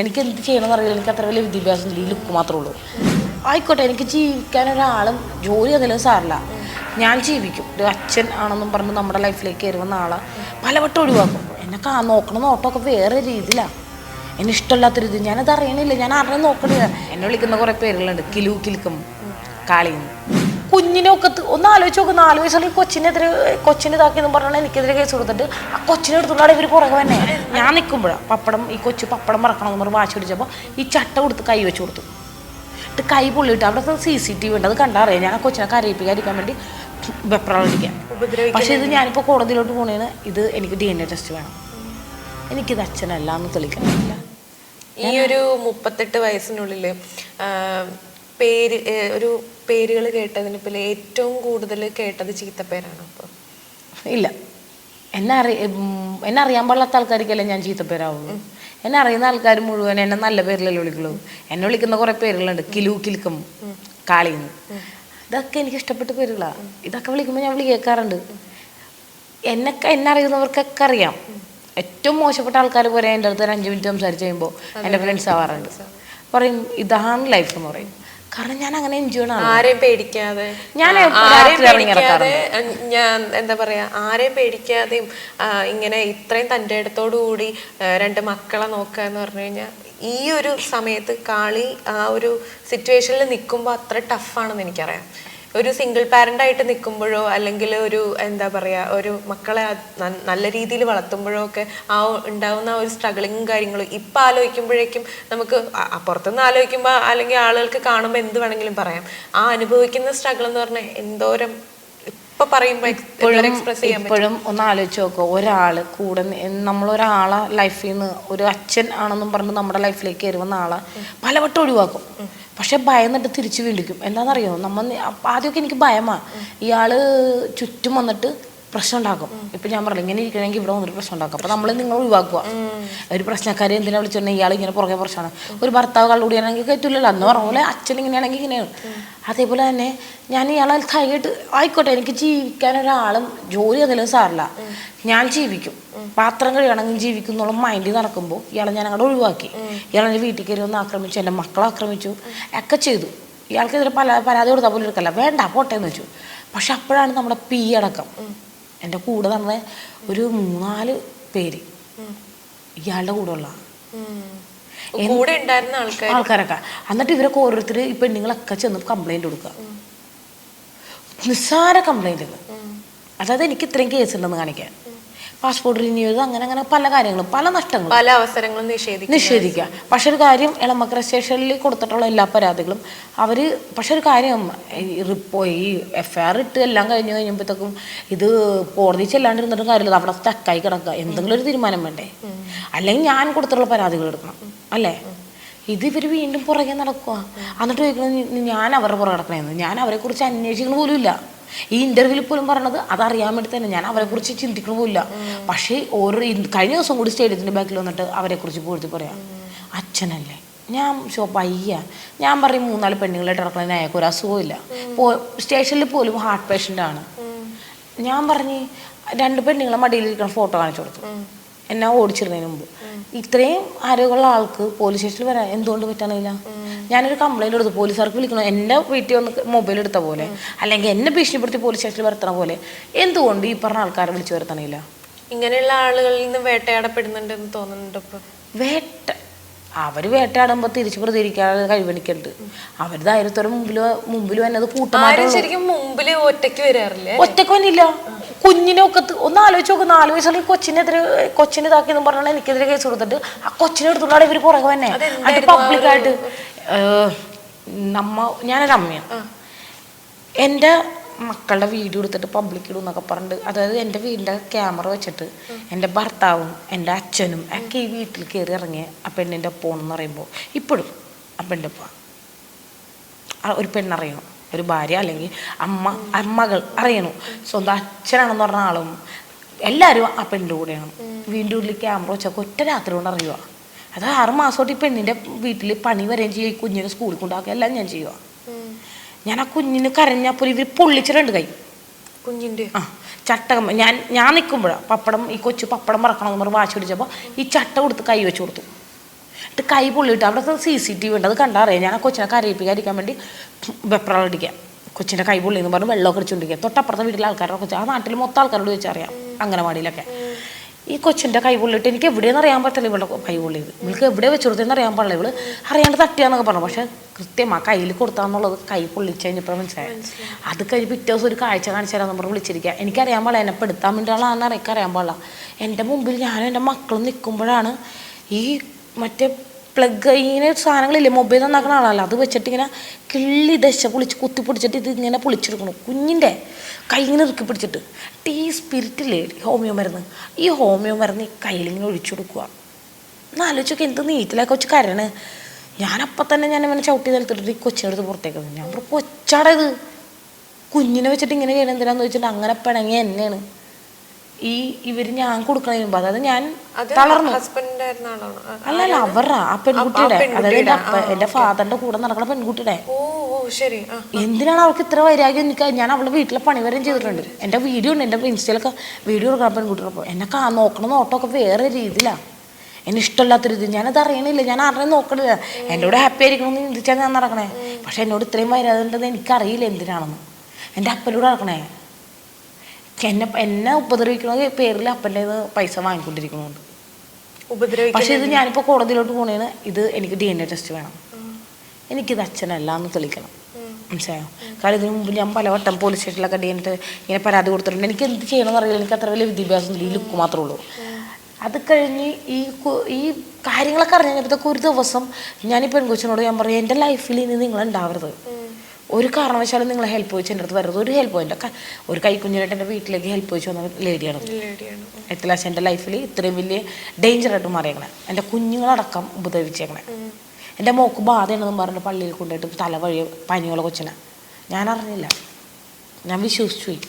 എനിക്ക് എന്ത് ചെയ്യണമെന്ന് അറിയില്ല എനിക്ക് അത്ര വലിയ വിദ്യാഭ്യാസം ഈ ലുക്ക് മാത്രമേ ഉള്ളൂ. ആയിക്കോട്ടെ എനിക്ക് ജീവിക്കാൻ ഒരാളും ജോലി അതിലും സാറില്ല ഞാൻ ജീവിക്കും. ഒരു അച്ഛൻ ആണെന്നും പറഞ്ഞ് നമ്മുടെ ലൈഫിലേക്ക് കയറി ആളെ. പലവട്ടം ഒഴിവാക്കും. എന്നെ കാ നോക്കണം നോട്ടമൊക്കെ വേറെ രീതിയിലാണ് എന്നെ ഇഷ്ടമല്ലാത്ത രീതി ഞാനത് അറിയണില്ല. ഞാൻ ആരെയും നോക്കണില്ല. എന്നെ വിളിക്കുന്ന കുറേ പേരുകളുണ്ട്. കിലു കിലുക്കം കാളിന്ന് കുഞ്ഞിനെ ഒക്കെ ഒന്ന് ആലോചിച്ച് നോക്ക്. നാല് വയസ്സുള്ള കൊച്ചിനെതിരെ കൊച്ചിനെ ഇതാക്കിയെന്ന് പറഞ്ഞാൽ എനിക്കെതിരെ കേസ് കൊടുത്തിട്ട് ആ കൊച്ചിനെ എടുത്തുകൊണ്ടാണ് ഇവർ പുറകെ തന്നെ ഞാൻ നിൽക്കുമ്പോഴാണ് പപ്പടം ഈ കൊച്ചു പപ്പടം മറക്കണം എന്ന് പറഞ്ഞ് വാശി പിടിച്ചപ്പോൾ ഈ ചട്ട കൊടുത്ത് കൈ വെച്ച് കൊടുത്തു. എന്നിട്ട് കൈ പൊള്ളിയിട്ട് അവിടെ സി സി ടി വി ഉണ്ട്. അത് കണ്ടറിയാം. ഞാൻ ആ കൊച്ചിനെ കരയിപ്പിക്കാതിരിക്കാൻ വേണ്ടി വെപ്രാളിക്കാം പക്ഷേ ഇത് ഞാനിപ്പോൾ കോടതിയിലോട്ട് പോണേന്ന് ഇത് എനിക്ക് ഡി എൻ എ ടെസ്റ്റ് വേണം. എനിക്കിത് അച്ഛനല്ല എന്ന് തെളിയിക്കണില്ല ഈ ഒരു മുപ്പത്തെട്ട് വയസ്സിനുള്ളിൽ പേര് ഒരു പേരുകൾ കേട്ടതിന് പിന്നെ ഏറ്റവും കൂടുതൽ കേട്ടത് ചീത്തപ്പേരാണ് അപ്പോൾ ഇല്ല. എന്നെ അറി എന്നെ അറിയാൻ പാടില്ലാത്ത ആൾക്കാർക്കല്ലേ ഞാൻ ചീത്തപ്പേരാവുള്ളൂ. എന്നെ അറിയുന്ന ആൾക്കാർ മുഴുവൻ എന്നെ നല്ല പേരിലല്ലേ വിളിക്കുള്ളൂ. എന്നെ വിളിക്കുന്ന കുറേ പേരുകളുണ്ട്. കിലു കിലുക്കം കാളിന്ന്. ഇതൊക്കെ എനിക്ക് ഇഷ്ടപ്പെട്ട പേരുകളാണ് ഇതൊക്കെ വിളിക്കുമ്പോൾ ഞാൻ വിളി കേൾക്കാറുണ്ട് എന്നെ എന്നെ അറിയുന്നവർക്കൊക്കെ അറിയാം. ഏറ്റവും മോശപ്പെട്ട ആൾക്കാർ പോലെ എന്റെ അടുത്ത് ഒരു അഞ്ച് മിനിറ്റ് സംസാരിച്ച് കഴിയുമ്പോൾ എന്റെ ഫ്രണ്ട്സ് ആവാറുണ്ട്. പറയും ഇതാണ് ലൈഫ് എന്ന് പറയും. കാരണം ഞാൻ അങ്ങനെ എൻജോയ് ആരെയും പേടിക്കാതെ. ഞാൻ ആരെയും പേടിക്കാതെ ഞാൻ എന്താ പറയാ ആരെയും പേടിക്കാതെയും ഇങ്ങനെ ഇത്രയും തന്റെ അടുത്തോടു കൂടി രണ്ട് മക്കളെ നോക്കുക എന്ന് പറഞ്ഞു കഴിഞ്ഞാൽ ഈ ഒരു സമയത്ത് കാളി ആ ഒരു സിറ്റുവേഷനിൽ നിൽക്കുമ്പോൾ അത്ര ടഫാണെന്ന് എനിക്കറിയാം. ഒരു സിംഗിൾ പാരന്റ് ആയിട്ട് നിൽക്കുമ്പോഴോ അല്ലെങ്കിൽ ഒരു എന്താ പറയാ ഒരു മക്കളെ നല്ല രീതിയിൽ വളർത്തുമ്പോഴോ ഒക്കെ ആ ഉണ്ടാവുന്ന ഒരു സ്ട്രഗിളിങ്ങും കാര്യങ്ങളും ഇപ്പം ആലോചിക്കുമ്പോഴേക്കും നമുക്ക് പുറത്തുനിന്ന് ആലോചിക്കുമ്പോൾ അല്ലെങ്കിൽ ആളുകൾക്ക് കാണുമ്പോൾ എന്ത് വേണമെങ്കിലും പറയാം. ആ അനുഭവിക്കുന്ന സ്ട്രഗിൾ എന്ന് പറഞ്ഞാൽ എന്തോരം ഇപ്പൊ പറയുമ്പോൾ എക്സ്പ്രസ് ചെയ്യാൻ പറ്റും. ഇപ്പോഴും ഒന്ന് ആലോചിച്ച് നോക്കുക ഒരാൾ കൂടെ നമ്മളൊരാളെ ലൈഫിൽ നിന്ന് ഒരു അച്ഛൻ ആണെന്നും പറഞ്ഞ് നമ്മുടെ ലൈഫിലേക്ക് വരുമെന്ന ആളെ പലവട്ടം ഒഴിവാക്കും. പക്ഷെ ഭയന്നിട്ട് തിരിച്ചു വീണ്ടിക്കും എന്താണെന്നറിയോ? നമ്മൾ ആദ്യമൊക്കെ എനിക്ക് ഭയമാണ് ഇയാൾ ചുറ്റും വന്നിട്ട് പ്രശ്നം ഉണ്ടാക്കും ഇപ്പൊ ഞാൻ പറഞ്ഞു ഇങ്ങനെ ഇരിക്കണമെങ്കിൽ ഇവിടെ വന്നിട്ട് പ്രശ്നം ഉണ്ടാക്കും അപ്പൊ നമ്മൾ നിങ്ങൾ ഒഴിവാക്കുക. ഒരു പ്രശ്നക്കാരെ എന്തിനാ വിളിച്ചിട്ടുണ്ടെങ്കിൽ ഇയാൾ ഇങ്ങനെ പുറകെ പ്രശ്നമാണ്. ഒരു ഭർത്താവ് കള്ളുകൂടിയാണെങ്കിൽ കയറ്റില്ലല്ലോ അന്ന് പറഞ്ഞ പോലെ അച്ഛൻ ഇങ്ങനെയാണെങ്കിൽ ഇങ്ങനെയാണ്. അതേപോലെ തന്നെ ഞാൻ ഇയാളെ കൈയിട്ട് ആയിക്കോട്ടെ എനിക്ക് ജീവിക്കാൻ ഒരാളും ജോലി എന്തെങ്കിലും സാറില്ല. ഞാൻ ജീവിക്കും. പാത്രം കഴിയണമെങ്കിൽ ജീവിക്കും എന്നുള്ള മൈൻഡിൽ നടക്കുമ്പോൾ ഇയാളെ ഞാൻ അങ്ങോട്ട് ഒഴിവാക്കി. ഇയാളെ വീട്ടിൽ കയറി ഒന്ന് ആക്രമിച്ചു എന്റെ മക്കളെ ആക്രമിച്ചു ഒക്കെ ചെയ്തു. ഇയാൾക്കെതിരെ പല പരാതി കൊടുത്താൽ പോലും എടുക്കല്ല. വേണ്ട പോട്ടെ എന്ന് വെച്ചു. പക്ഷെ അപ്പോഴാണ് നമ്മുടെ പി അടക്കം. എന്റെ കൂടെ നടന്ന ഒരു മൂന്നാൽ പേര് ഇയാളുടെ കൂടെ ഉള്ള കൂടെ ഉണ്ടായിരുന്ന ആൾക്കാർ ആൾക്കാരൊക്കെ. എന്നിട്ട് ഇവരൊക്കെ ഓരോരുത്തർ ഈ പെണ്ണുങ്ങളൊക്കെ ചെന്ന് കംപ്ലൈന്റ് കൊടുക്കുക. നിസ്സാര കംപ്ലൈന്റുകൾ അതായത് എനിക്ക് ഇത്രയും കേസ് ഉണ്ടെന്ന് കാണിക്കാൻ. പാസ്പോർട്ട് റിന്യൂ ചെയ്ത് അങ്ങനെ അങ്ങനെ പല കാര്യങ്ങളും പല നഷ്ടങ്ങളും. പല അവസരങ്ങളും നിഷേധിക്കും നിഷേധിക്കുക. പക്ഷെ ഒരു കാര്യം എളമക്കര സ്റ്റേഷനിൽ കൊടുത്തിട്ടുള്ള എല്ലാ പരാതികളും അവർ പക്ഷെ ഒരു കാര്യം റിപ്പോ ഈ എഫ് ഐ ആർ ഇട്ട് എല്ലാം കഴിഞ്ഞ് കഴിഞ്ഞപ്പോഴത്തേക്കും ഇത് കോടതി ചെല്ലാണ്ടിരുന്നിട്ട് കാര്യമില്ല. അവിടെ സ്റ്റക്കായി കിടക്കുക. എന്തെങ്കിലും ഒരു തീരുമാനം വേണ്ടേ? അല്ലെങ്കിൽ ഞാൻ കൊടുത്തിട്ടുള്ള പരാതികൾ എടുക്കണം. അല്ലേ? ഇത് ഇവർ വീണ്ടും പുറകെ നടക്കുക. എന്നിട്ട് ചോദിക്കുന്നത് ഞാൻ അവരുടെ പുറകെ കിടക്കണേന്ന് ഞാൻ അവരെ കുറിച്ച് അന്വേഷിക്കണ പോലും ഇല്ല ഈ ഇന്റർവ്യൂവിൽ പോലും പറഞ്ഞത് അതറിയാൻ വേണ്ടി തന്നെ ഞാൻ അവരെ കുറിച്ച് ചിന്തിക്കണ പോലില്ല പക്ഷേ ഓരോ കഴിഞ്ഞ ദിവസം കൂടി സ്റ്റേഡിയത്തിന്റെ ബാക്കിൽ വന്നിട്ട് അവരെ കുറിച്ച് പോയിട്ട് പറയാം. അച്ഛനല്ലേ? ഞാൻ ഷോ പയ്യ ഞാൻ പറയും മൂന്നാൽ പെണ്ണുങ്ങളായിട്ട് ഇറക്കണതിന് അയാൾക്ക് ഒരു അസുഖമില്ല പോ സ്റ്റേഷനിൽ പോലും ഹാർട്ട് പേഷ്യന്റ് ആണ്. ഞാൻ പറഞ്ഞ് രണ്ട് പെണ്ണുങ്ങളെ മടിയിലിരിക്കുന്ന ഫോട്ടോ കാണിച്ചു കൊടുത്തു. എന്നെ ഓടിച്ചിരുന്നതിന് മുമ്പ്. ഇത്രയും ആരോഗ്യമുള്ള ആൾക്ക് പോലീസ് സ്റ്റേഷനിൽ വരാൻ എന്തുകൊണ്ട് പറ്റണില്ല ഞാനൊരു കംപ്ലൈന്റ് എടുത്തു. പോലീസുകാർക്ക് വിളിക്കണം. എന്റെ വീട്ടിൽ വന്ന് മൊബൈൽ എടുത്ത പോലെ അല്ലെങ്കിൽ എന്നെ ഭീഷണിപ്പെടുത്തി പോലീസ് സ്റ്റേഷനിൽ വരുത്തണ പോലെ എന്തുകൊണ്ട് ഈ പറഞ്ഞ ആൾക്കാരെ വിളിച്ചു വരുത്തണില്ല? ഇങ്ങനെയുള്ള ആളുകളിൽ നിന്ന് വേട്ടയാടപ്പെടുന്നുണ്ട് എന്ന് തോന്നുന്നുണ്ട് ഇപ്പോൾ വേട്ട അവർ വേട്ടയാടുമ്പോൾ തിരിച്ചു പ്രതികരിക്കാതെ കഴിവെടുക്കുന്നുണ്ട് അവർ ധൈര്യത്തോടെ മുമ്പിൽ മുമ്പിൽ വന്നത് കൂട്ടമായിട്ട് ശരിക്കും മുമ്പിൽ ഒറ്റയ്ക്ക് വരാറില്ലേ? ഒറ്റയ്ക്ക് വന്നില്ല. കുഞ്ഞിനെ ഒക്കെ ഒന്ന് ആലോചിച്ച് നോക്ക്. നാല് വയസ്സുള്ള കൊച്ചിനെതിരെ കൊച്ചിനെ ഇതാക്കിയെന്ന് പറഞ്ഞാൽ എനിക്കെതിരെ കേസ് കൊടുത്തിട്ട് ആ കൊച്ചിനെ എടുത്തുകൊണ്ടാണ് ഇവർ പുറകെ തന്നെ അത് പബ്ലിക്കായിട്ട് നമ്മ ഞാനൊരു അമ്മയാണ് എന്റെ മക്കളുടെ വീഡിയോ എടുത്തിട്ട് പബ്ലിക് ഇടും എന്നൊക്കെ പറഞ്ഞിട്ട് അതായത് എന്റെ വീടിന്റെ ക്യാമറ വെച്ചിട്ട് എന്റെ ഭർത്താവും എന്റെ അച്ഛനും ഒക്കെ ഈ വീട്ടിൽ കയറി ഇറങ്ങിയ ആ പെണ്ണിന്റെ ഒപ്പം പറയുമ്പോൾ ഇപ്പോഴും ആ പെണ്ണിന്റെ ഒരു പെണ്ണറിയണം ഒരു ഭാര്യ അല്ലെങ്കിൽ അമ്മ അമ്മകൾ അറിയണം. സ്വന്തം അച്ഛനാണെന്ന് പറഞ്ഞ ആളും എല്ലാവരും ആ പെണ്ണിന്റെ കൂടെയാണ്. വീണ്ടും ഉള്ളിൽ ക്യാമറ വെച്ചൊക്കെ ഒറ്റ രാത്രി കൊണ്ട് അറിയുക. അത് ആറ് മാസമായിട്ട് ഈ പെണ്ണിന്റെ വീട്ടിൽ പണി വരെയും ചെയ്യും. ഈ കുഞ്ഞിനെ സ്കൂളിൽ കൊണ്ടാക്കുക എല്ലാം ഞാൻ ചെയ്യുക ഞാൻ ആ കുഞ്ഞിന് കരഞ്ഞപ്പോൾ ഇവർ പൊള്ളിച്ചിട്ടുണ്ട് കൈ. കുഞ്ഞിന്റെ ആ ചട്ടകം. ഞാൻ ഞാൻ നിൽക്കുമ്പോഴാണ് പപ്പടം ഈ കൊച്ചു പപ്പടം മറക്കണം എന്ന് പറഞ്ഞ് വാശി പിടിച്ചപ്പോൾ ഈ ചട്ട കൊടുത്ത് കൈ വെച്ച് കൊടുത്തു. എന്നിട്ട് കൈ പൊള്ളിയിട്ട് അവിടെ സി സി ടി വി ഉണ്ട്. അത് കണ്ടറിയാം. ഞാൻ ആ കൊച്ചിനെ കരയിപ്പിക്കാതിരിക്കാൻ വേണ്ടി വെപ്രാളടിക്കാം കൊച്ചിന്റെ കൈ പൊള്ളി എന്ന് പറഞ്ഞ് വെള്ളമൊക്കെ അടിച്ചുകൊണ്ടിരിക്കുക തൊട്ടപ്പുറത്തെ വീട്ടിലെ ആൾക്കാരൊക്കെ കൊച്ചു ആ നാട്ടിൽ മൊത്തം ആൾക്കാരോട് ചോദിച്ചറിയാം അംഗനവാടിയിലൊക്കെ. ഈ കൊച്ചിന്റെ കൈ പൊള്ളിയിട്ട് എനിക്ക് എവിടെയെന്ന് അറിയാൻ പറ്റില്ല ഇവളുടെ കൈ പൊള്ളിയത് ഇവൾക്ക് എവിടെ വെച്ച് കൊടുത്തതെന്ന് അറിയാൻ പാടില്ല. ഇവൾ അറിയാണ്ട് തട്ടിയാന്നൊക്കെ പറഞ്ഞു. പക്ഷെ കൃത്യം ആ കയ്യിൽ കൊടുത്താന്നുള്ളത് കൈ പൊള്ളിച്ച് കഴിഞ്ഞപ്പോൾ മനസ്സിലായി. അത് കഴിഞ്ഞ് പിറ്റേ ദിവസം ഒരു കാഴ്ച കാണിച്ചു നമ്മൾ വിളിച്ചിരിക്കുക എനിക്കറിയാൻ പാടില്ല. എന്നെ പെടുത്താൻ വേണ്ടിയുള്ളതാണെന്ന് അറിയാൻ പാടില്ല. എന്റെ മുമ്പിൽ ഞാനും എന്റെ മക്കളും നിൽക്കുമ്പോഴാണ് ഈ മറ്റേ പ്ലഗ് ഇങ്ങനെ സാധനങ്ങളില്ലേ? മൊബൈൽ നന്നാക്കുന്ന ആളല്ല അത് വെച്ചിട്ട് ഇങ്ങനെ കിള്ളി ദശ പൊളിച്ച് കുത്തി പിടിച്ചിട്ട് ഇത് ഇങ്ങനെ പൊളിച്ചെടുക്കണം. കുഞ്ഞിന്റെ കൈ ഇങ്ങനെ ഇറുക്കി പിടിച്ചിട്ട്. ഈ സ്പിരിറ്റില്ലേ ഹോമിയോ മരുന്ന്? ഈ ഹോമിയോ മരുന്ന് ഈ കയ്യിലിങ്ങനെ ഒഴിച്ചു കൊടുക്കുക. എന്നാലോചിച്ചൊക്കെ എന്ത് നീറ്റിലൊക്കെ വെച്ച് കരണ് ഞാനപ്പം തന്നെ ഞാൻ ഇവനെ ചവിട്ടി നിലത്തിട്ട് ഈ കൊച്ചിനടുത്ത് പുറത്തേക്ക് ഞാൻ പറഞ്ഞു കൊച്ചാടാ ഇത്. കുഞ്ഞിനെ വെച്ചിട്ട് ഇങ്ങനെ ചെയ്യണം എന്തിനാന്ന് ചോദിച്ചിട്ട് അങ്ങനെ പിണങ്ങി എന്നെയാണ്. ഈ ഇവർ ഞാൻ കൊടുക്കണതിന് മുമ്പ് അതായത് ഞാൻ തളർന്നു. അല്ലല്ല അവരുടെ ആ പെൺകുട്ടിയുടെ. അതായത് എന്റെ അപ്പ ഫാദറിന്റെ കൂടെ നടക്കുന്ന പെൺകുട്ടിയുടെ. എന്തിനാണ് അവൾക്ക് ഇത്ര വൈരാഗ്യം? എനിക്ക് ഞാൻ അവളുടെ വീട്ടിലെ പണി വരെയും ചെയ്തിട്ടുണ്ട്. എന്റെ വീഡിയോ ഉണ്ട് എന്റെ ഇൻസ്റ്റയിലൊക്കെ വീഡിയോ എടുക്കാൻ പെൺകുട്ടികളപ്പോൾ എന്നെ കാ നോക്കണം നോട്ടമൊക്കെ വേറെ രീതിയിലാണ് എന്നെ ഇഷ്ടമില്ലാത്ത രീതി ഞാനത് അറിയണില്ല. ഞാൻ അറിയാൻ നോക്കണില്ല. എന്റെ കൂടെ ഹാപ്പി ആയിരിക്കണം എന്ന് ചിന്തിച്ചാൽ ഞാൻ നടക്കണേ. പക്ഷെ എന്നോട് ഇത്രയും വൈരാഗ്യം ഉണ്ടെന്ന് എനിക്കറിയില്ല എന്തിനാണെന്ന്. എന്റെ അപ്പനോട് നടക്കണേ. എന്നെ എന്നെ ഉപദ്രവിക്കുന്ന പേരിൽ അപ്പന്റെ പൈസ വാങ്ങിക്കൊണ്ടിരിക്കുന്നുണ്ട് പക്ഷെ ഇത് ഞാനിപ്പോൾ കോടതിയിലോട്ട് പോണേന് ഇത് എനിക്ക് ഡി എൻ എ ടെസ്റ്റ് വേണം. എനിക്കിത് അച്ഛനല്ല എന്ന് തെളിയിക്കണം. മനസ്സിലായോ? കാരണം ഇതിനു മുമ്പ് ഞാൻ പലവട്ടം പോലീസ് സ്റ്റേഷനിലൊക്കെ ഡി എൻ എ ഇങ്ങനെ പരാതി കൊടുത്തിട്ടുണ്ട്. എനിക്ക് എന്ത് ചെയ്യണമെന്ന് അറിയില്ല. എനിക്ക് അത്ര വലിയ വിദ്യാഭ്യാസം ഇല്ല. ഈ ലുക്ക് മാത്രമേ ഉള്ളൂ. അത് കഴിഞ്ഞ് ഈ ഈ കാര്യങ്ങളൊക്കെ അറിഞ്ഞപ്പോഴത്തേക്ക് ഒരു ദിവസം ഞാൻ ഈ പെൺകൊച്ചിനോട് ഞാൻ പറയും എന്റെ ലൈഫിൽ ഇനി നിങ്ങൾ ഉണ്ടാവരുത് ഒരു കാരണവശാലും നിങ്ങൾ ഹെൽപ്പ് ചോദിച്ചു എന്റെ അടുത്ത് വരരുത് ഒരു ഹെൽപ്പ് ക- ഒരു കൈക്കുഞ്ഞിനായിട്ട് എന്റെ വീട്ടിലേക്ക് ഹെൽപ്പ് ചോദിച്ചു വന്ന ലേഡിയാണ്. എട്ട് ലക്ഷം എന്റെ ലൈഫിൽ ഇത്രയും വലിയ ഡേഞ്ചറായിട്ട് മാറിയേക്കണേ. എന്റെ കുഞ്ഞുങ്ങളടക്കം ഉപദ്രവിച്ചേക്കണേ. എന്റെ മോക്ക് ബാധയുണ്ടെന്ന് പറഞ്ഞ് പള്ളിയിൽ കൊണ്ടുപോയിട്ട് തല വഴി പനിയുള്ള കൊച്ചിനെ. ഞാൻ അറിഞ്ഞില്ല. ഞാൻ വിശ്വസിച്ചു പോയി.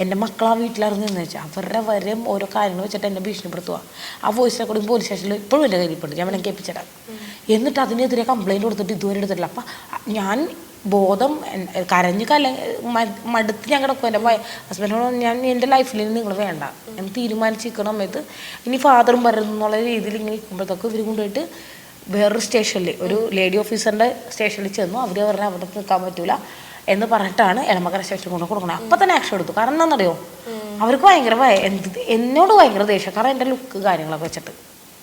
എന്റെ മക്കൾ ആ വീട്ടിലറിഞ്ഞെന്ന് വെച്ചാൽ അവരുടെ വരെയും ഓരോ കാര്യങ്ങൾ വെച്ചിട്ട് എന്നെ ഭീഷണിപ്പെടുത്തുക ആ വോയിസ് റെക്കോർഡിംഗ് പോലീസ് സ്റ്റേഷനിൽ ഇപ്പോഴും എന്റെ കയ്യിൽപ്പെട്ട് ഞാൻ വേണമെങ്കിൽ കേൾപ്പിച്ചിടാം എന്നിട്ട് അതിനെതിരെ കംപ്ലയിന്റ് കൊടുത്തിട്ട് ഇതുവരെ എടുത്തിട്ടില്ല. അപ്പം ഞാൻ ബോധം കരഞ്ഞ് കല മടുത്ത് ഞാൻ കിടക്കും എന്റെ ഹസ്ബൻഡിനോട് ഞാൻ എന്റെ ലൈഫിൽ നിങ്ങൾ വേണ്ട. ഞാൻ തീരുമാനിച്ചിരിക്കുന്ന സമയത്ത് ഇനി ഫാദറും പറയുന്നു എന്നുള്ള രീതിയിൽ ഇങ്ങനെ ഇരിക്കുമ്പോഴത്തേക്കും ഇവർ കൊണ്ടുപോയിട്ട് വേറൊരു സ്റ്റേഷനിൽ ഒരു ലേഡി ഓഫീസറിന്റെ സ്റ്റേഷനിൽ ചെന്നു. അവർ പറഞ്ഞാൽ അവിടെ നിൽക്കാൻ പറ്റൂല എന്ന് പറഞ്ഞിട്ടാണ് എളമക്കര സ്റ്റേഷനിൽ കൊണ്ട് കൊടുക്കണം. അപ്പം തന്നെ ആക്ഷൻ എടുത്തു. കാരണം എന്താണെന്നറിയോ അവർക്ക് ഭയങ്കര ഭയ- എന്ത് എന്നോട് ഭയങ്കര ദേഷ്യം. കാരണം എന്റെ ലുക്ക് കാര്യങ്ങളൊക്കെ വെച്ചിട്ട്.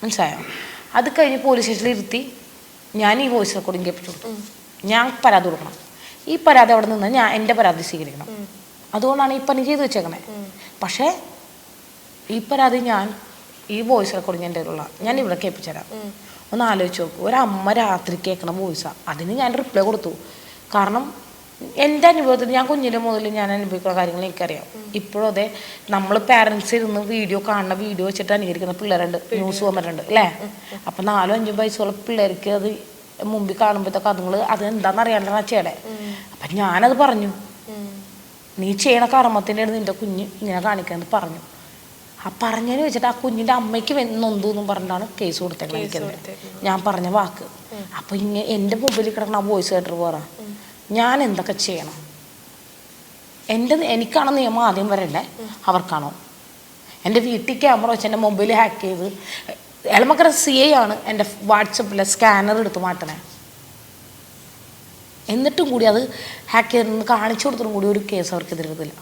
മനസ്സിലായോ? അത് കഴിഞ്ഞ് പോലീസ് സ്റ്റേഷനിൽ ഇരുത്തി ഞാൻ ഈ വോയിസ് റെക്കോർഡിങ് കേൾപ്പിച്ചു കൊടുത്തു. ഞാൻ പരാതി കൊടുക്കണം. ഈ പരാതി അവിടെ നിന്ന് ഞാൻ എന്റെ പരാതി സ്വീകരിക്കണം. അതുകൊണ്ടാണ് ഈ പണി ചെയ്ത് വെച്ചേക്കണേ. പക്ഷേ ഈ പരാതി ഞാൻ ഈ വോയിസ് റെക്കോർഡിങ് എന്റെ ഉള്ള ഞാൻ ഇവിടെ കേൾപ്പിച്ചു തരാം ഒന്ന് ആലോചിച്ച് നോക്കൂ. ഒരമ്മ രാത്രി കേൾക്കണ വോയിസാണ് അതിന് ഞാൻ റിപ്ലൈ കൊടുത്തു. കാരണം എന്റെ അനുഭവത്തിൽ ഞാൻ കുഞ്ഞിലെ മുതൽ ഞാൻ അനുഭവിക്കുന്ന കാര്യങ്ങൾ എനിക്കറിയാം. ഇപ്പോഴും അതെ നമ്മൾ പാരൻസ് ഇരുന്ന് വീഡിയോ കാണുന്ന വീഡിയോ വെച്ചിട്ട് അനുകരിക്കുന്ന പിള്ളേരുണ്ട്. ന്യൂസ് വന്നിട്ടുണ്ട് അല്ലേ? അപ്പം നാലോ അഞ്ചോ വയസ്സുള്ള പിള്ളേർക്ക് അത് മുമ്പിൽ കാണുമ്പോഴത്തേക്ക് അതുങ്ങൾ അത് എന്താണെന്ന് അറിയാണ്ടാണ് ചേടെ അപ്പം ഞാനത് പറഞ്ഞു. നീ ചെയ്യണ കർമ്മത്തിന്റെ നിന്റെ കുഞ്ഞ് ഇങ്ങനെ കാണിക്കാമെന്ന് പറഞ്ഞു. ആ പറഞ്ഞതിന് വെച്ചിട്ട് ആ കുഞ്ഞിന്റെ അമ്മയ്ക്ക് നൊന്തു എന്നും പറഞ്ഞിട്ടാണ് കേസ് കൊടുത്തേക്കുന്നത് ഞാൻ പറഞ്ഞ വാക്ക്. അപ്പോൾ ഇങ്ങനെ എന്റെ മൊബൈലിൽ കിടക്കണ ആ വോയിസ് കേട്ടിട്ട് പറ ഞാൻ എന്തൊക്കെ ചെയ്യണം? എന്റെ എനിക്കാണോ നിയമം ആദ്യം വരണ്ടേ? അവർക്കാണോ? എന്റെ വീട്ടിൽ ക്യാമറ വെച്ച് എന്റെ മൊബൈൽ ഹാക്ക് ചെയ്ത് എളമക്കര സി ഐ ആണ് എന്റെ വാട്സപ്പിലെ സ്കാനർ എടുത്ത് മാറ്റണേ എന്നിട്ടും കൂടി അത് ഹാക്ക് ചെയ്തെന്ന് കാണിച്ചു കൊടുത്തിട്ടും കൂടി ഒരു കേസ് അവർക്ക് ഇതില്ല